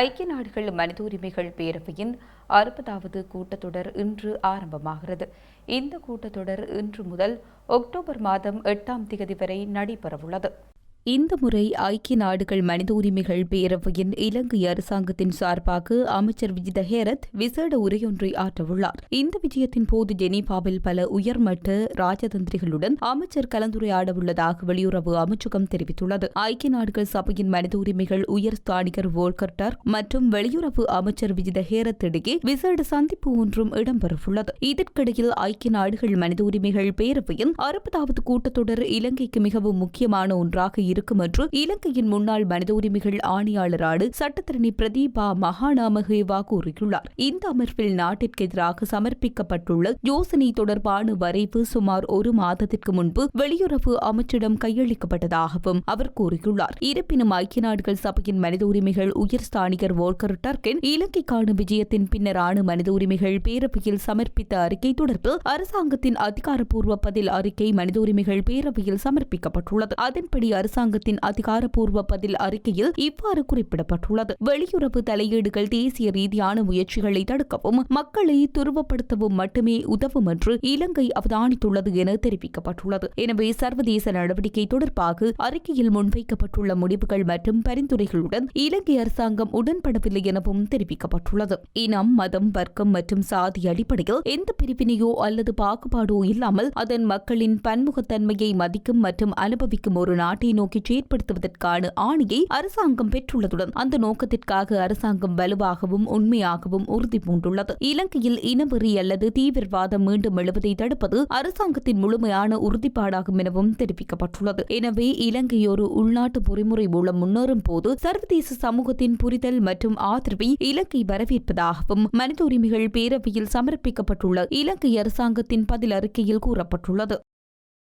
ஐக்கிய நாடுகள் மனித உரிமைகள் பேரவையின் அறுபதாவது கூட்டத்தொடர் இன்று ஆரம்பமாகிறது. இந்த கூட்டத்தொடர் இன்று முதல் அக்டோபர் மாதம் எட்டாம் தேதி வரை நடைபெறவுள்ளது. இந்த முறை ஐக்கிய நாடுகள் மனித உரிமைகள் பேரவையின் இலங்கை அரசாங்கத்தின் சார்பாக அமைச்சர் விஜித ஹேரத் விசேட உரையொன்றை ஆற்றவுள்ளார். இந்த விஜயத்தின் போது ஜெனீவாவில் பல உயர்மட்ட ராஜதந்திரிகளுடன் அமைச்சர் கலந்துரையாடவுள்ளதாக வெளியுறவு அமைச்சகம் தெரிவித்துள்ளது. ஐக்கிய நாடுகள் சபையின் மனித உரிமைகள் உயர் ஸ்தானிகர் வோல்கர்டர் மற்றும் வெளியுறவு அமைச்சர் விஜித ஹேரத் இடையே விசேட சந்திப்பு ஒன்றும் இடம்பெறவுள்ளது. இதற்கிடையில் ஐக்கிய நாடுகள் மனித உரிமைகள் பேரவையின் அறுபதாவது கூட்டத்தொடர் இலங்கைக்கு மிகவும் முக்கியமான ஒன்றாக இருக்கும் என்று இலங்கையின் முன்னாள் மனித உரிமைகள் ஆணையாளரான சட்டத்தரணி பிரதீபா மகாநாமகேவா கூறியுள்ளார். இந்த அமர்வில் நாட்டிற்கு எதிராக சமர்ப்பிக்கப்பட்டுள்ள யோசனை தொடர்பான வரைவு சுமார் ஒரு மாதத்திற்கு முன்பு வெளியுறவு அமைச்சிடம் கையளிக்கப்பட்டதாகவும் அவர் கூறியுள்ளார். இருப்பினும் ஐக்கிய நாடுகள் சபையின் மனித உரிமைகள் உயர் ஸ்தானிகர் வோல்கர் டர்கின் இலங்கைக்கான விஜயத்தின் பின்னரான மனித உரிமைகள் பேரவையில் சமர்ப்பித்த அறிக்கை தொடர்பில் அரசாங்கத்தின் அதிகாரப்பூர்வ பதில் அறிக்கை மனித உரிமைகள் பேரவையில் சமர்ப்பிக்கப்பட்டுள்ளது. அதன்படி அரசாங்க அரசாங்கத்தின் அதிகாரப்பூர்வ பதில் அறிக்கையில் இவ்வாறு குறிப்பிடப்பட்டுள்ளது. வெளியுறவு தலையீடுகள் தேசிய ரீதியான முயற்சிகளை தடுக்கவும் மக்களை துருவப்படுத்தவும் மட்டுமே உதவும் என்று இலங்கை அவதானித்துள்ளது என தெரிவிக்கப்பட்டுள்ளது. எனவே சர்வதேச நடவடிக்கை தொடர்பாக அறிக்கையில் முன்வைக்கப்பட்டுள்ள முடிவுகள் மற்றும் பரிந்துரைகளுடன் இலங்கை அரசாங்கம் உடன்படவில்லை எனவும் தெரிவிக்கப்பட்டுள்ளது. இனம் மதம் வர்க்கம் மற்றும் சாதி அடிப்படையில் எந்த பிரிவினையோ அல்லது பாகுபாடோ இல்லாமல் அதன் மக்களின் பன்முகத்தன்மையை மதிக்கும் மற்றும் அனுபவிக்கும் ஒரு நாட்டை நோக்கி நோக்கி செயற்படுத்துவதற்கான ஆணையை அரசாங்கம் பெற்றுள்ளதுடன் அந்த நோக்கத்திற்காக அரசாங்கம் வலுவாகவும் உண்மையாகவும் உறுதி பூண்டுள்ளது. இலங்கையில் இனவெறி அல்லது தீவிரவாதம் மீண்டும் எழுவதை தடுப்பது அரசாங்கத்தின் முழுமையான உறுதிப்பாடாகும் எனவும் தெரிவிக்கப்பட்டுள்ளது. எனவே இலங்கை ஒரு உள்நாட்டு பொறிமுறை மூலம் முன்னேறும் போது சர்வதேச சமூகத்தின் புரிதல் மற்றும் ஆதரவை இலங்கை வரவேற்பதாகவும் மனித உரிமைகள் பேரவையில் சமர்ப்பிக்கப்பட்டுள்ள இலங்கை அரசாங்கத்தின் பதில் அறிக்கையில் கூறப்பட்டுள்ளது.